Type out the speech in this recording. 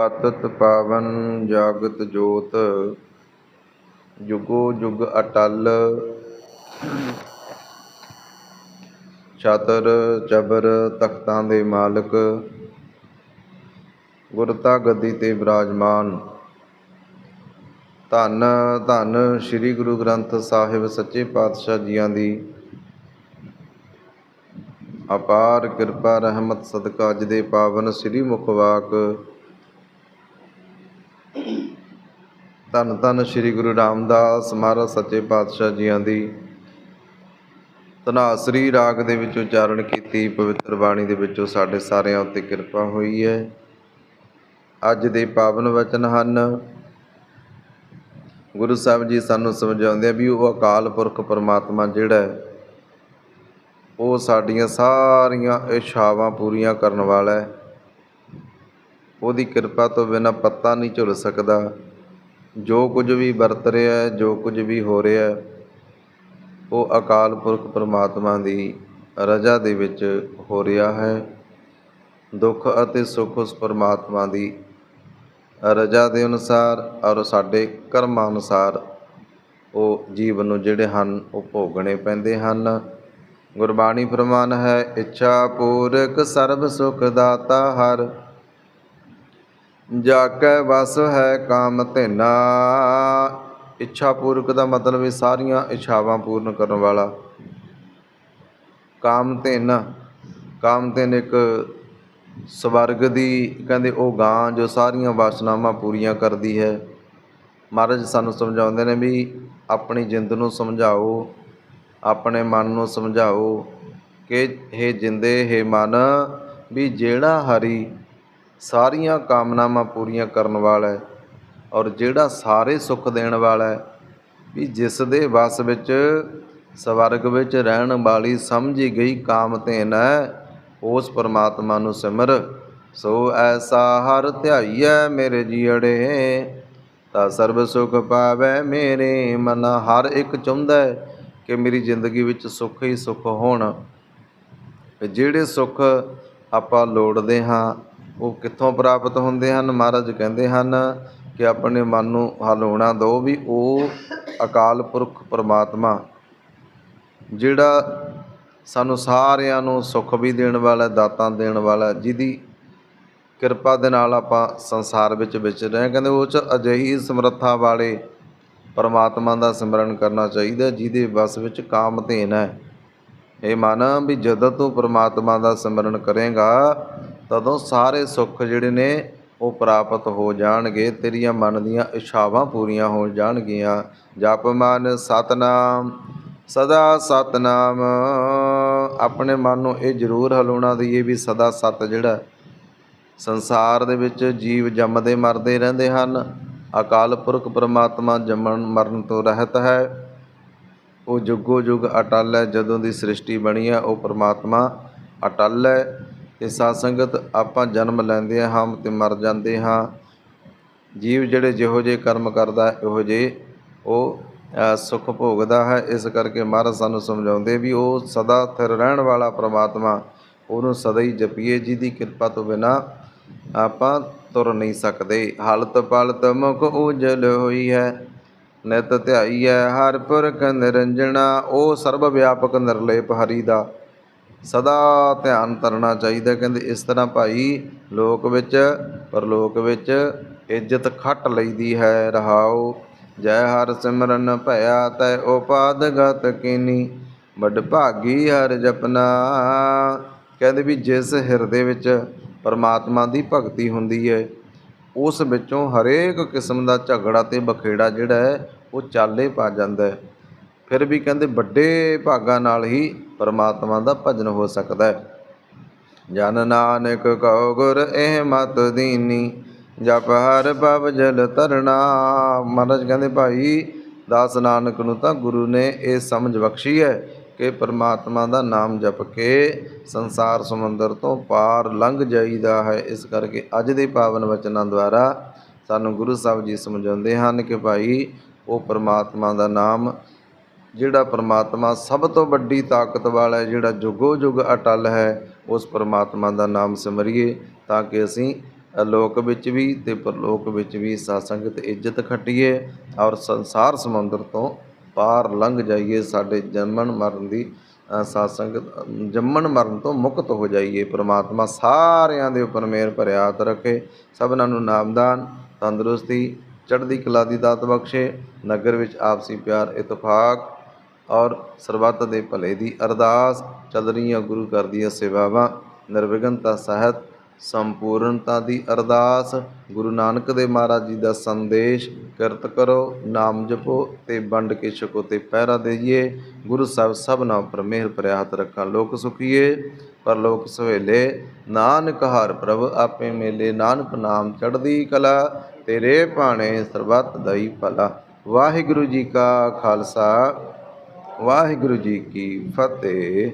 ਪਤਤ ਪਾਵਨ ਜਾਗਤ ਜੋਤ, ਜੁਗੋ ਜੁਗ ਅਟਲ। ਛਾਤਰ ਚਬਰ ਤਖਤਾਂ ਦੇ ਮਾਲਕ ਗੁਰਤਾ ਗੱਦੀ ਤੇ ਬਿਰਾਜਮਾਨ। ਧੰਨ ਧੰਨ ਸ੍ਰੀ ਗੁਰੂ ਗ੍ਰੰਥ ਸਾਹਿਬ ਸੱਚੇ ਪਾਤਸ਼ਾਹ ਜੀਆਂ ਦੀ। ਅਪਾਰ ਕਿਰਪਾ, ਰਹਿਮਤ, ਸਦਕਾ ਅੱਜ ਦੇ ਪਾਵਨ ਸ੍ਰੀ ਮੁਖਵਾਕ ਧੰਨ ਧੰਨ ਸ੍ਰੀ ਗੁਰੂ ਰਾਮਦਾਸ ਮਹਾਰਾਜ ਸੱਚੇ ਪਾਤਸ਼ਾਹ ਜੀਆਂ ਦੀ। ਧਨਾਸਰੀ ਰਾਗ ਦੇ ਵਿੱਚ ਉਚਾਰਨ ਕੀਤੀ, ਪਵਿੱਤਰ ਬਾਣੀ ਦੇ ਵਿੱਚੋਂ ਸਾਡੇ ਸਾਰਿਆਂ ਉੱਤੇ ਕਿਰਪਾ ਹੋਈ ਹੈ। ਅੱਜ ਦੇ ਪਾਵਨ ਵਚਨ ਹਨ, ਗੁਰੂ ਸਾਹਿਬ ਜੀ ਸਾਨੂੰ ਸਮਝਾਉਂਦੇ ਆ ਵੀ ਉਹ ਅਕਾਲ ਪੁਰਖ ਪਰਮਾਤਮਾ ਜਿਹੜਾ ਹੈ, ਉਹ ਸਾਡੀਆਂ ਸਾਰੀਆਂ ਇੱਛਾਵਾਂ ਪੂਰੀਆਂ ਕਰਨ ਵਾਲਾ ਹੈ। ਉਹਦੀ ਕਿਰਪਾ ਤੋਂ ਬਿਨਾਂ ਪੱਤਾ ਨਹੀਂ ਝੁਲ ਸਕਦਾ। ਜੋ ਕੁਝ ਵੀ ਵਰਤ ਰਿਹਾ ਜੋ ਕੁਝ ਵੀ ਹੋ ਰਿਹਾ ਉਹ ਅਕਾਲ ਪੁਰਖ ਪਰਮਾਤਮਾ ਦੀ ਰਜ਼ਾ ਦੇ ਵਿੱਚ ਹੋ ਰਿਹਾ ਹੈ। ਦੁੱਖ ਅਤੇ ਸੁੱਖ ਉਸ ਪਰਮਾਤਮਾ ਦੀ ਰਜ਼ਾ ਦੇ ਅਨੁਸਾਰ ਔਰ ਸਾਡੇ ਕਰਮਾਂ ਅਨੁਸਾਰ ਉਹ ਜੀਵਨ ਨੂੰ ਜਿਹੜੇ ਹਨ, ਉਹ ਭੋਗਣੇ ਪੈਂਦੇ ਹਨ। ਗੁਰਬਾਣੀ ਫਰਮਾਨ ਹੈ, ਇੱਛਾ ਪੂਰਕ ਸਰਬ ਸੁਖ ਦਾਤਾ ਹਰ। ਜਾ ਕੈ ਵਸ ਹੈ ਕਾਮ ਧੇਨਾ। ਇੱਛਾ ਪੂਰਕ ਦਾ ਮਤਲਬ ਇਹ ਸਾਰੀਆਂ ਇੱਛਾਵਾਂ ਪੂਰਨ ਕਰਨ ਵਾਲਾ। ਕਾਮ ਧੇਨ। ਕਾਮ ਧੇਨ ਇੱਕ ਸਵਰਗ ਦੀ, ਕਹਿੰਦੇ ਉਹ ਗਾਂ ਜੋ ਸਾਰੀਆਂ ਵਾਸਨਾਵਾਂ ਪੂਰੀਆਂ ਕਰਦੀ ਹੈ। ਮਹਾਰਾਜ ਸਾਨੂੰ ਸਮਝਾਉਂਦੇ ਨੇ ਵੀ ਆਪਣੀ ਜਿੰਦ ਨੂੰ ਸਮਝਾਓ, ਆਪਣੇ ਮਨ ਨੂੰ ਸਮਝਾਓ ਕਿ हे ਜਿੰਦੇ हे ਮਨ, ਵੀ ਜਿਹੜਾ ਹਰੀ ਸਾਰੀਆਂ ਕਾਮਨਾਵਾਂ ਪੂਰੀਆਂ ਕਰਨ ਵਾਲਾ ਹੈ ਔਰ ਜਿਹੜਾ ਸਾਰੇ ਸੁੱਖ ਦੇਣ ਵਾਲਾ ਹੈ, ਵੀ ਜਿਸ ਦੇ ਵਸ ਵਿੱਚ ਸਵਰਗ ਵਿੱਚ ਰਹਿਣ ਵਾਲੀ ਸਮਝੀ ਗਈ ਕਾਮ ਧੇਨ ਹੈ, ਉਸ ਪਰਮਾਤਮਾ ਨੂੰ ਸਿਮਰ। ਸੋ ਐਸਾ ਹਰ ਧਿਆਈਐ ਮੇਰੇ ਜੀੜੇ, ਤਾਂ ਸਰਬ ਸੁਖ ਪਾਵੈ ਮੇਰੇ ਮਨ। ਹਰ ਇੱਕ ਚਾਹੁੰਦਾ ਹੈ ਕਿ ਮੇਰੀ ਜ਼ਿੰਦਗੀ ਵਿੱਚ ਸੁੱਖ ਹੀ ਸੁੱਖ ਹੋਣ। ਜਿਹੜੇ ਸੁੱਖ ਆਪਾਂ ਲੋੜਦੇ ਹਾਂ ਉਹ ਕਿੱਥੋਂ ਪ੍ਰਾਪਤ ਹੁੰਦੇ ਹਨ? ਮਹਾਰਾਜ ਕਹਿੰਦੇ ਹਨ ਕਿ ਆਪਣੇ ਮਨ ਨੂੰ ਹਲਾਉਣਾ ਦਿਓ ਵੀ ਉਹ ਅਕਾਲ ਪੁਰਖ ਪਰਮਾਤਮਾ, ਜਿਹੜਾ ਸਾਨੂੰ ਸਾਰਿਆਂ ਨੂੰ ਸੁੱਖ ਵੀ ਦੇਣ ਵਾਲਾ, ਦਾਤਾਂ ਦੇਣ ਵਾਲਾ, ਜਿਹਦੀ ਕਿਰਪਾ ਦੇ ਨਾਲ ਆਪਾਂ ਸੰਸਾਰ ਵਿੱਚ ਵਿਚਰ ਰਹੇ ਕਹਿੰਦੇ ਉਹ ਚ ਅਜਿਹੀ ਸਮਰੱਥਾ ਵਾਲੇ ਪਰਮਾਤਮਾ ਦਾ ਸਿਮਰਨ ਕਰਨਾ ਚਾਹੀਦਾ, ਜਿਹਦੇ ਵਸ ਵਿੱਚ ਕਾਮ ਧੇਨ ਹੈ। ਇਹ ਮਨ ਵੀ ਜਦੋਂ ਤੂੰ ਪਰਮਾਤਮਾ ਦਾ ਸਿਮਰਨ ਕਰੇਗਾ ਤਦੋਂ ਸਾਰੇ ਸੁੱਖ ਜਿਹੜੇ ਨੇ ਉਹ ਪ੍ਰਾਪਤ ਹੋ ਜਾਣਗੇ, ਤੇਰੀਆਂ ਮਨ ਦੀਆਂ ਇੱਛਾਵਾਂ ਪੂਰੀਆਂ ਹੋ ਜਾਣਗੀਆਂ। ਜਪ ਮਨ ਸਤਨਾਮ, ਸਦਾ ਸਤਨਾਮ। ਆਪਣੇ ਮਨ ਨੂੰ ਇਹ ਜ਼ਰੂਰ ਹਲਾਉਣਾ ਦਈਏ ਵੀ ਸਦਾ ਸਤ ਜਿਹੜਾ ਸੰਸਾਰ ਦੇ ਵਿੱਚ ਜੀਵ ਜੰਮਦੇ ਮਰਦੇ ਰਹਿੰਦੇ ਹਨ। ਅਕਾਲ ਪੁਰਖ ਪਰਮਾਤਮਾ ਜੰਮਣ ਮਰਨ ਤੋਂ ਰਹਿਤ ਹੈ। ਉਹ ਜੁਗੋ ਜੁਗ ਅਟਲ ਹੈ, ਜਦੋਂ ਦੀ ਸ੍ਰਿਸ਼ਟੀ ਬਣੀ ਹੈ, ਉਹ ਪਰਮਾਤਮਾ ਅਟਲ ਹੈ। ਤੇ ਸਾਧ ਸੰਗਤ ਆਪਾਂ ਜਨਮ ਲੈਂਦੇ ਹਾਂ ਤੇ ਮਰ ਜਾਂਦੇ ਹਾਂ। ਜੀਵ ਜਿਹੜੇ ਜਿਹੋ ਜਿਹੇ ਕਰਮ ਕਰਦਾ ਇਹੋ ਜਿਹੇ ਉਹ ਅ, ਸੁੱਖ ਭੋਗਦਾ ਹੈ। ਇਸ ਕਰਕੇ ਮਹਾਰਾਜ ਸਾਨੂੰ ਸਮਝਾਉਂਦੇ ਵੀ ਉਹ ਸਦਾ ਥਿਰ ਰਹਿਣ ਵਾਲਾ ਪ੍ਰਮਾਤਮਾ ਉਹਨੂੰ ਸਦਾ ਹੀ ਜਪੀਏ ਜਿਹਦੀ ਕਿਰਪਾ ਤੋਂ ਬਿਨਾ ਆਪਾਂ ਤੁਰ ਨਹੀਂ ਸਕਦੇ। ਹਾਲਤ ਪਲਤ ਮੁਖ ਉਜਲ ਹੋਈ ਹੈ ਨਿਤ ਹੈ ਹਰ ਪੁਰਖ ਨਿਰੰਜਣਾ ਉਹ ਸਰਬ ਵਿਆਪਕ ਨਿਰਲੇਪ ਹਰੀ ਦਾ ਸਦਾ ਧਿਆਨ ਕਰਨਾ ਚਾਹੀਦਾ ਕਹਿੰਦੇ ਇਸ ਤਰ੍ਹਾਂ ਭਾਈ ਲੋਕ ਵਿੱਚ, ਪਰਲੋਕ ਵਿੱਚ ਇੱਜ਼ਤ ਖੱਟ ਲਈਦੀ ਹੈ। ਰਹਾਉ, ਜੈ ਹਰ ਸਿਮਰਨ ਭਇਆ ਤੈ ਉਪਾਦ ਗਤ ਕੀਨੀ। ਵੱਡ ਭਾਗੀ ਹਰ ਜਪਨਾ। ਕਹਿੰਦੇ ਵੀ ਜਿਸ ਹਿਰਦੇ ਵਿੱਚ ਪਰਮਾਤਮਾ ਦੀ ਭਗਤੀ ਹੁੰਦੀ ਹੈ, ਉਸ ਵਿੱਚੋਂ ਹਰੇਕ ਕਿਸਮ ਦਾ ਝਗੜਾ ਤੇ ਬਖੇੜਾ ਜਿਹੜਾ ਹੈ, ਉਹ ਚਾਲੇ ਪਾ ਜਾਂਦਾ ਹੈ। ਫਿਰ ਵੀ ਕਹਿੰਦੇ ਵੱਡੇ ਭਾਗਾਂ ਨਾਲ ਹੀ ਪਰਮਾਤਮਾ ਦਾ ਭਜਨ ਹੋ ਸਕਦਾ ਹੈ। ਜਨ ਨਾਨਕ ਕਉ ਗੁਰ ਇਹ ਮਤ ਦੀਨੀ, ਜਪ ਹਰ ਪਵ ਜਲ ਤਰਣਾ ਮਹਾਰਾਜ ਕਹਿੰਦੇ, ਭਾਈ, ਦਾਸ ਨਾਨਕ ਨੂੰ ਤਾਂ ਗੁਰੂ ਨੇ ਇਹ ਸਮਝ ਬਖਸ਼ੀ ਹੈ ਕਿ ਪਰਮਾਤਮਾ ਦਾ ਨਾਮ ਜਪ ਕੇ ਸੰਸਾਰ ਸਮੁੰਦਰ ਤੋਂ ਪਾਰ ਲੰਘ ਜਾਈਦਾ ਹੈ। ਇਸ ਕਰਕੇ ਅੱਜ ਦੇ ਪਾਵਨ ਵਚਨਾਂ ਦੁਆਰਾ ਸਾਨੂੰ ਗੁਰੂ ਸਾਹਿਬ ਜੀ ਸਮਝਾਉਂਦੇ ਹਨ ਕਿ ਭਾਈ, ਉਹ ਪਰਮਾਤਮਾ ਦਾ ਨਾਮ ਜਿਹੜਾ ਪਰਮਾਤਮਾ ਸਭ ਤੋਂ ਵੱਡੀ ਤਾਕਤ ਵਾਲਾ ਹੈ ਜਿਹੜਾ ਜੁਗੋ ਜੁਗ ਅਟਲ ਹੈ ਉਸ ਪਰਮਾਤਮਾ ਦਾ ਨਾਮ ਸਿਮਰਿਏ ਤਾਂ ਕਿ ਅਸੀਂ ਲੋਕ ਵਿੱਚ ਵੀ ਤੇ ਪਰਲੋਕ ਵਿੱਚ ਵੀ ਸਾਧ ਸੰਗਤ ਇੱਜ਼ਤ ਖੱਟੀਏ ਔਰ ਸੰਸਾਰ ਸਮੁੰਦਰ ਤੋਂ ਪਾਰ ਲੰਘ ਜਾਈਏ ਸਾਡੇ ਜੰਮਣ ਮਰਨ ਦੀ ਅ, ਜੰਮਣ ਮਰਨ ਤੋਂ ਮੁਕਤ ਹੋ ਜਾਈਏ। ਪ੍ਰਮਾਤਮਾ ਸਾਰਿਆਂ ਦੇ ਉੱਪਰ ਮਿਹਰ ਭਰਿਆਤ ਰੱਖੇ ਸਭਨਾਂ ਨੂੰ ਨਾਮਦਾਨ ਤੰਦਰੁਸਤੀ ਚੜ੍ਹਦੀ ਕਲਾ ਦੀ ਦਾਤ ਬਖਸ਼ੇ ਨਗਰ ਵਿੱਚ ਆਪਸੀ ਪਿਆਰ ਇਤਫਾਕ ਔਰ ਸਰਬੱਤ ਦੇ ਭਲੇ ਦੀ ਅਰਦਾਸ ਚੱਲ ਰਹੀਆਂ ਗੁਰੂ ਘਰ ਦੀਆਂ ਸੇਵਾਵਾਂ, ਨਿਰਵਿਘਨਤਾ ਸਹਿਤ ਸੰਪੂਰਨਤਾ ਦੀ ਅਰਦਾਸ, ਗੁਰੂ ਨਾਨਕ ਦੇ ਮਹਾਰਾਜ ਜੀ ਦਾ ਸੰਦੇਸ਼, ਕਿਰਤ ਕਰੋ, ਨਾਮ ਜਪੋ ਤੇ ਵੰਡ ਕੇ ਛਕੋ ਤੇ ਪਹਿਰਾ ਦੇਈਏ। ਗੁਰੂ ਸਾਹਿਬ ਸਭਨਾਂ ਉੱਪਰ ਮਿਹਰ ਭਰਿਆ ਰੱਖਾਂ, ਲੋਕ ਸੁਖੀਏ ਪਰਲੋਕ ਸਵੇਲੇ, ਨਾਨਕ ਹਰ ਪ੍ਰਭ ਆਪੇ ਮੇਲੇ, ਨਾਨਕ ਨਾਮ ਚੜ੍ਹਦੀ ਕਲਾ, ਤੇਰੇ ਭਾਣੇ ਸਰਬੱਤ ਦਈ ਭਲਾ। ਵਾਹਿਗੁਰੂ ਜੀ ਕਾ ਖਾਲਸਾ। ਵਾਹਿਗੁਰੂ ਜੀ ਕੀ ਫਤਿਹ।